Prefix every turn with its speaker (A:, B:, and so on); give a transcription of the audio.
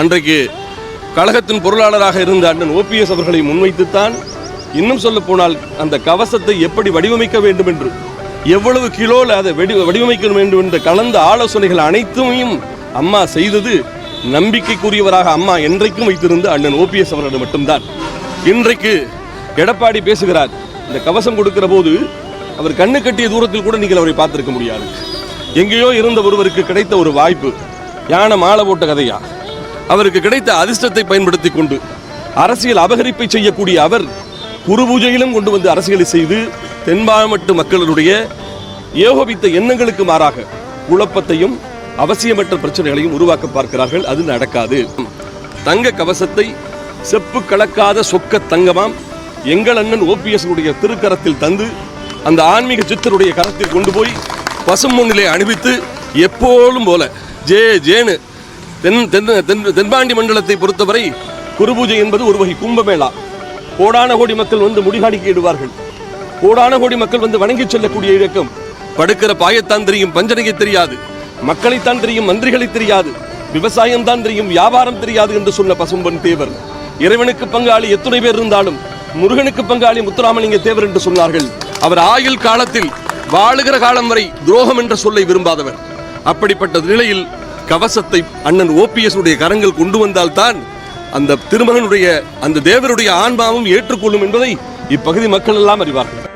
A: அன்றைக்கு கழகத்தின் பொருளாளராக இருந்த அண்ணன் ஓபிஎஸ் அவர்களை முன்வைத்துத்தான் இன்னும் சொல்ல போனால் அந்த கவசத்தை எப்படி வடிவமைக்க வேண்டும் என்று எவ்வளவு கிலோவில் அதை வெடி வடிவமைக்க வேண்டும் என்ற கலந்த ஆலோசனைகள் அனைத்தையும் அம்மா செய்தது நம்பிக்கைக்குரியவராக அம்மா என்றைக்கும் வைத்திருந்த அண்ணன் ஓபிஎஸ் அவர்களிடம் மட்டும்தான். இன்றைக்கு எடப்பாடி பேசுகிறார் இந்த கவசம் கொடுக்கிற போது அவர் கண்ணு கட்டிய தூரத்தில் கூட நீங்கள் அவரை பார்த்திருக்க முடியாது. எங்கேயோ இருந்த ஒருவருக்கு கிடைத்த ஒரு வாய்ப்பு யானை மாலை போட்ட கதையா? அவருக்கு கிடைத்த அதிர்ஷ்டத்தை பயன்படுத்தி கொண்டு அரசியல் அபகரிப்பை செய்யக்கூடிய அவர் குரு பூஜையிலும் கொண்டு வந்து அரசியலை செய்து தென்பாமட்டு மக்களுடைய ஏகோபித்த எண்ணங்களுக்கு மாறாக குழப்பத்தையும் அவசியமற்ற பிரச்சனைகளையும் உருவாக்க பார்க்கிறார்கள். அது நடக்காது. தங்க கவசத்தை செப்பு கலக்காத சொக்க தங்கமாம் எங்கள் அண்ணன் ஓபிஎஸ் உடைய திருக்கரத்தில் தந்து அந்த ஆன்மீக சித்தருடைய கரத்தில் கொண்டு போய் பசும் முன்னிலை அணிவித்து எப்போதும் போல ஜே ஜேனு தென் தென் தென் தென்பாண்டி மண்டலத்தை பொறுத்தவரை குருபூஜை என்பது ஒரு வகை கும்பமேளா. கோடான கோடி மக்கள் வந்து முடிகாணிக்கையிடுவார்கள் கோடான கோடி மக்கள் வந்து வணங்கி செல்லக்கூடிய இயக்கம். படுக்கிற பாயத்தான் தெரியும் பஞ்சனையை தெரியாது. மக்களைத்தான் தெரியும் மந்திரிகளை தெரியாது. விவசாயம் தான் தெரியும் வியாபாரம் தெரியாது என்று சொன்ன பசும்பன் தேவர். இறைவனுக்கு பங்காளி எத்துணை பேர் இருந்தாலும் முருகனுக்கு பங்காளி முத்துராமலிங்க தேவர் என்று சொன்னார்கள். அவர் ஆயுள் காலத்தில் வாழுகிற காலம் வரை துரோகம் என்ற சொல்லை விரும்பாதவர். அப்படிப்பட்ட நிலையில் கவசத்தை அண்ணன் ஓபிஎஸ் உடைய கரங்கள் கொண்டு வந்தால்தான் அந்த திருமகனுடைய அந்த தேவருடைய ஆன்மாவும் ஏற்றுக்கொள்ளும் என்பதை இப்பகுதி மக்கள் எல்லாம் அறிவார்கள்.